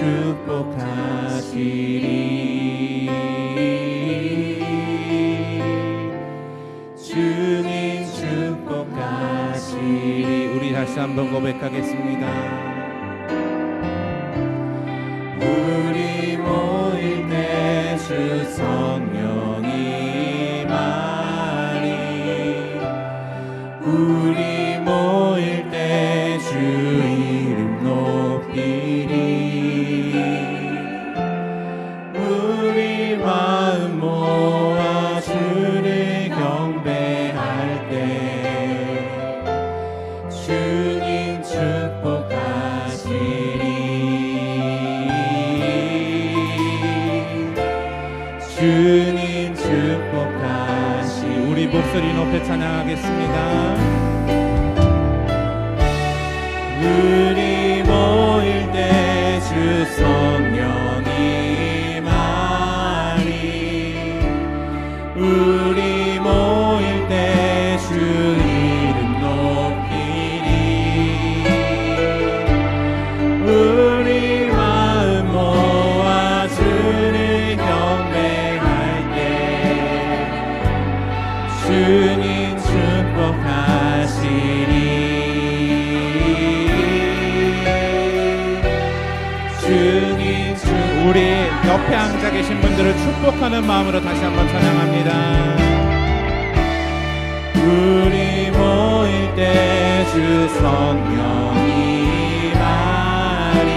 축복하시리. 주님 축복하시리. 우리 다시 한번 고백하겠습니다 목소리 높여 찬양하겠습니다. 우리 모일 때 주 성령 계신 분들을 축복하는 마음으로 다시 한번 찬양합니다. 우리 모일 때 주 성령이 말이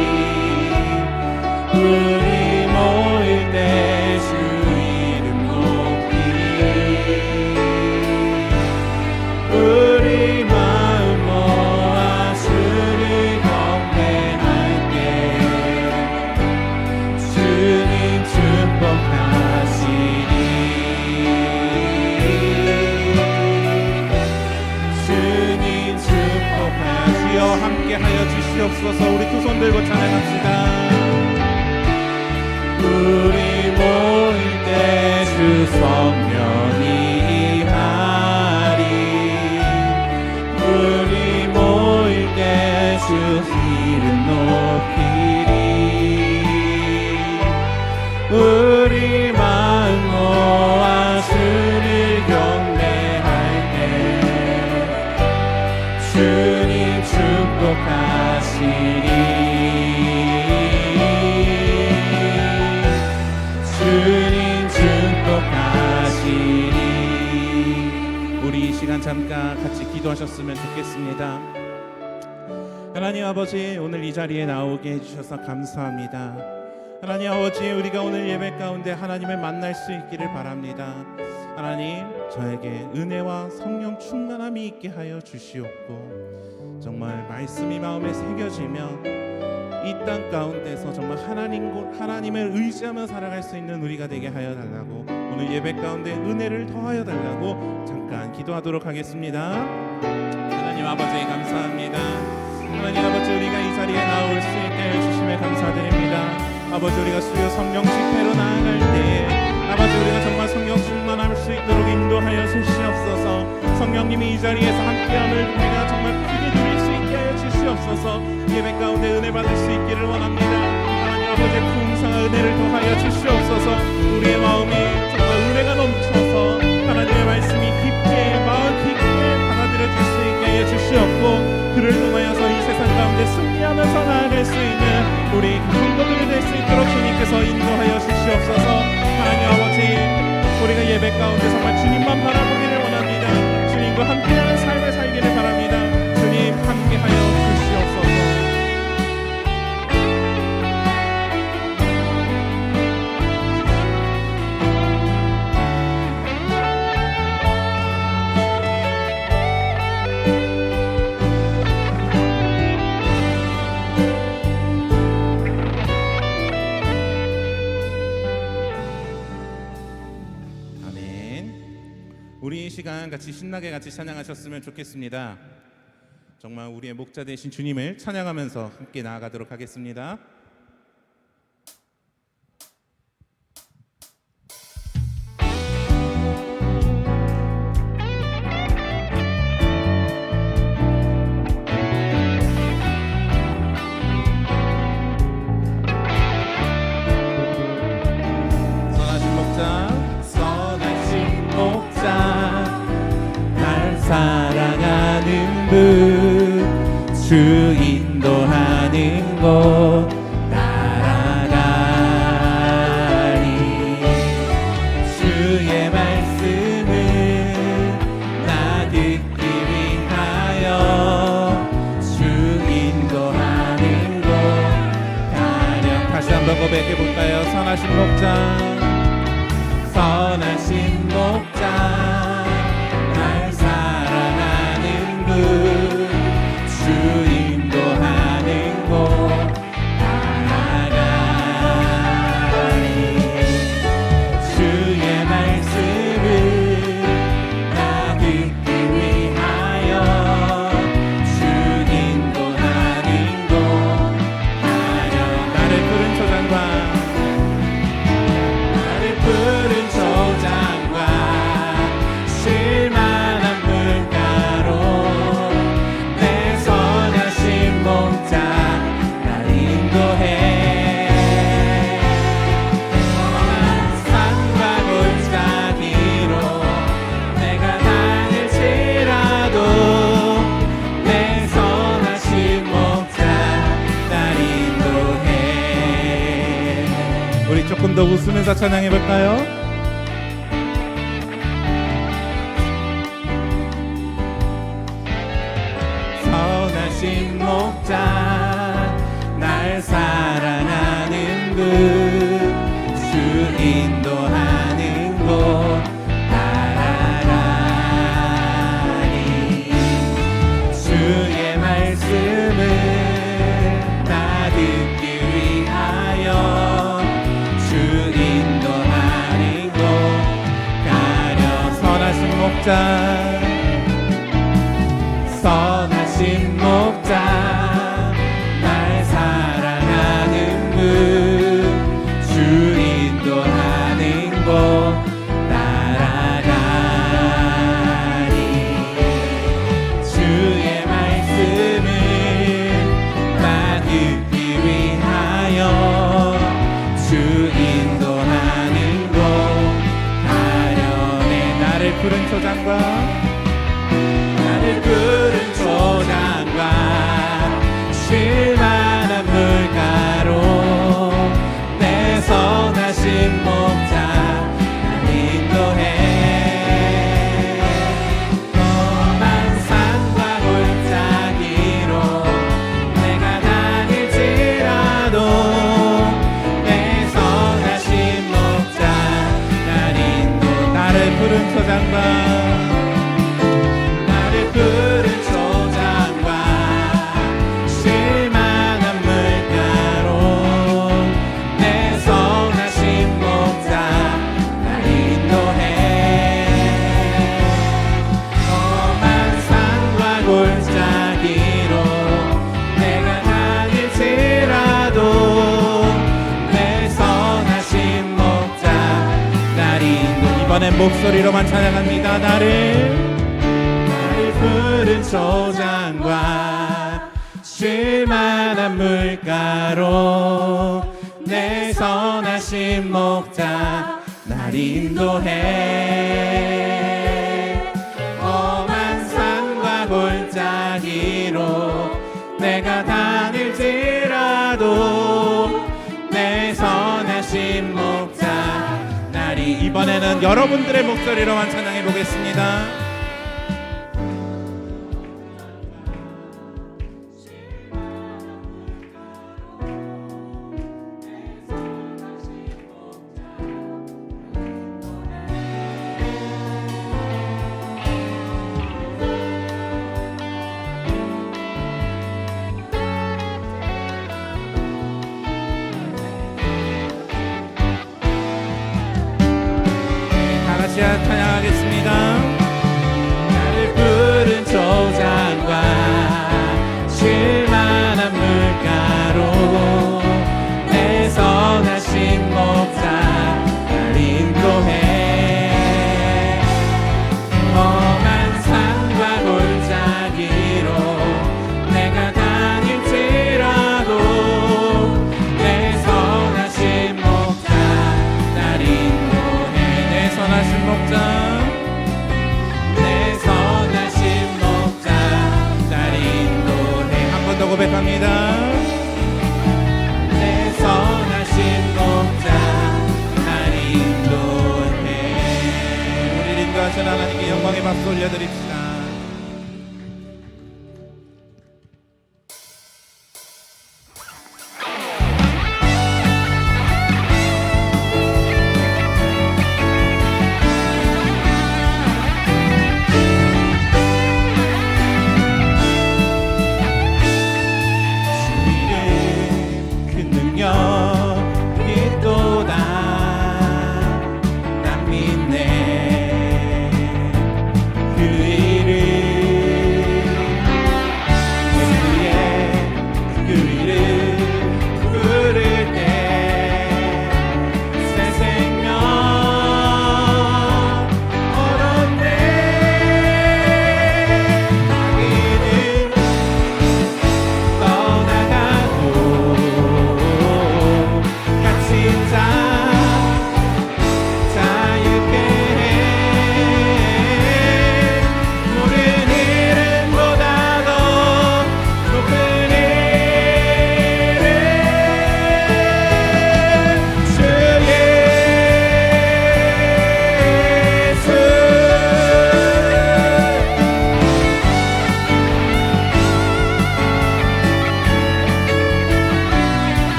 기도하셨으면 좋겠습니다. 하나님 아버지 오늘 이 자리에 나오게 해주셔서 감사합니다. 하나님 아버지 우리가 오늘 예배 가운데 하나님을 만날 수 있기를 바랍니다. 하나님 저에게 은혜와 성령 충만함이 있게 하여 주시옵고 정말 말씀이 마음에 새겨지며 이 땅 가운데서 정말 하나님 하나님을 의지하며 살아갈 수 있는 우리가 되게 하여 달라고 오늘 예배 가운데 은혜를 더하여 달라고 잠깐 기도하도록 하겠습니다. 아버지 감사합니다. 하나님 아버지 우리가 이 자리에 나올 수 있게 해주심에 감사드립니다. 아버지 우리가 수요 성령 집회로 나아갈 때에 아버지 우리가 정말 성령 충만할 수 있도록 인도하여 주시옵소서. 성령님이 이 자리에서 함께함을 우리가 정말 크게 누릴 수 있게 하여 주시옵소서. 예배 가운데 은혜 받을 수 있기를 원합니다. 하나님 아버지 풍성한 은혜를 더하여 주시옵소서. 하면서 나아갈 수 있는 우리 성도들이 될 수 있도록 주님께서 인도하여 주시옵소서. 하나님 아버지 우리가 예배 가운데 정말 주님만 바라보기를 원합니다. 주님과 함께하는 삶을 살기를 바랍니다 시간 같이 신나게 같이 찬양하셨으면 좋겠습니다. 정말 우리의 목자 되신 주님을 찬양하면서 함께 나아가도록 하겠습니다. 주 인도하는 곳 따라가리. 주의 말씀을 나 듣기 위하여 주 인도하는 곳 가령 다시 한번 고백해 볼까요? 선하신 목자 조금 더 웃으면서 찬양해 볼까요? 인도하는 곳 따라가니. 주의 말씀을 나 듣기 위하여 주 인도하는 곳 가려. 선하신 목자 초장과 나를 푸른 초장과 실만한 물가로 내 선하신 목자 날 인도해. 험한 산과 골 목소리로만 찬양합니다. 나를 나를 푸른 초장과 실만한 물가로 내 선하신 목자 날 인도해 이 이번에는 여러분들의 목소리로만 찬양해 보겠습니다.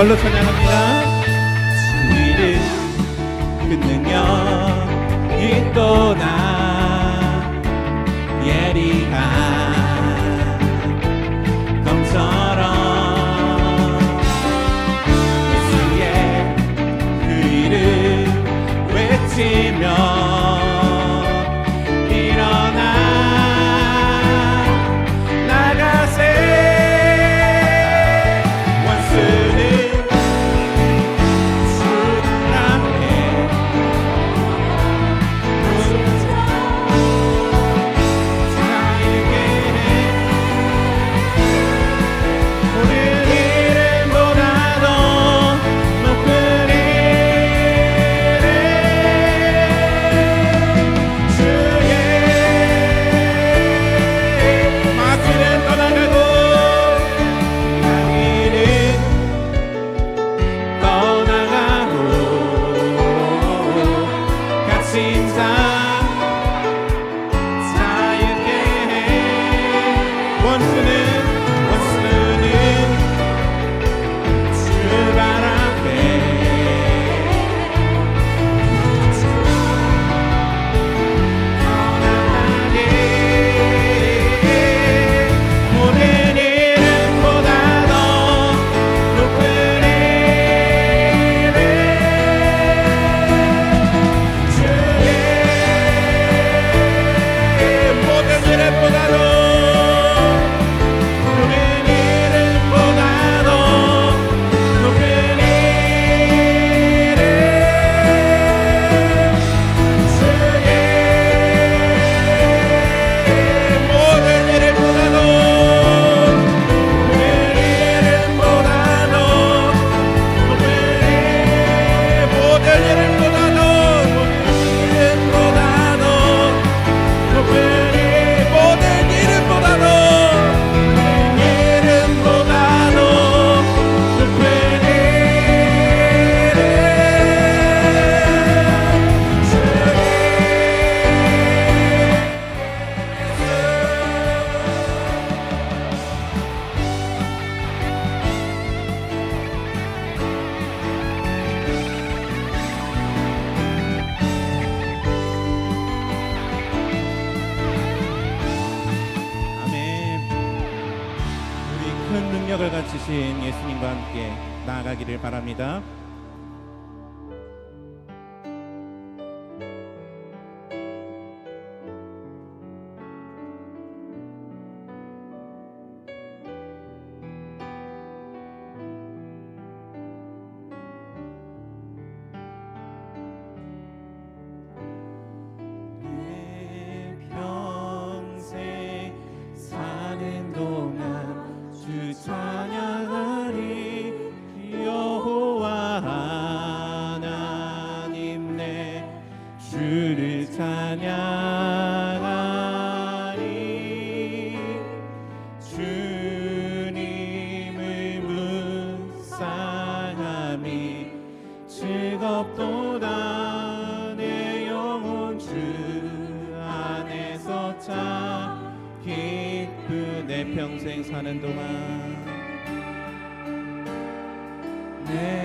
절로 찬양합니다. 주위를 그 능력이 또나 예리가 검처럼 예수의 그 일을 외치며 가르치신 예수님과 함께 나아가기를 바랍니다. Yeah.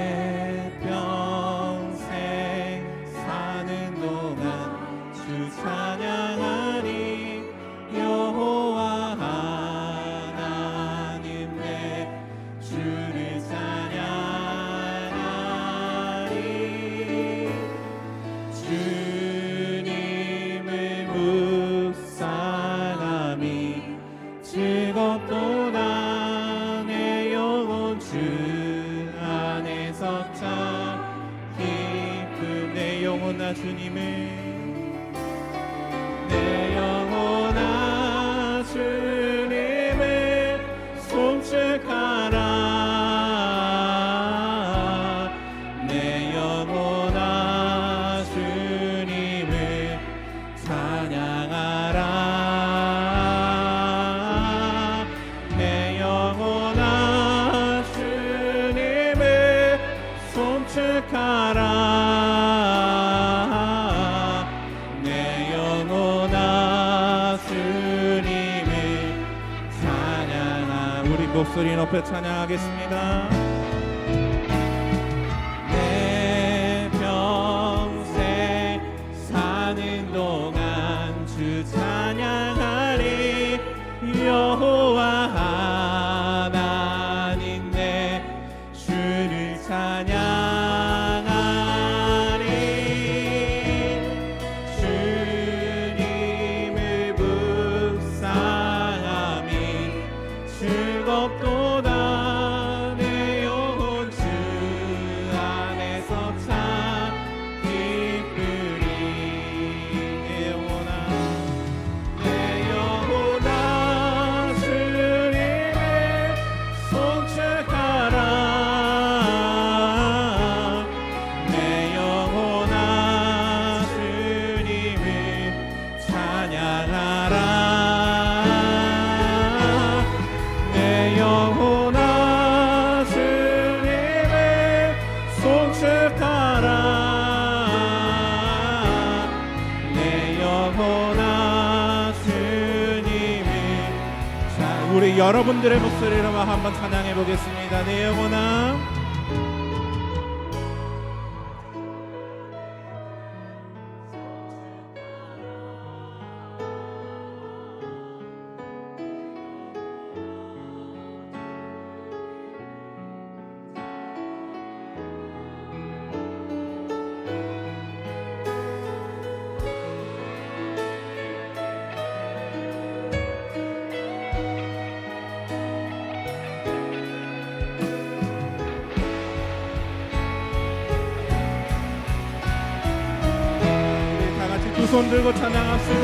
앞에 찬양하겠습니다. 여러분들의 목소리로 한번 찬양해 보겠습니다. 내 영혼아. 들고 찬양합시다.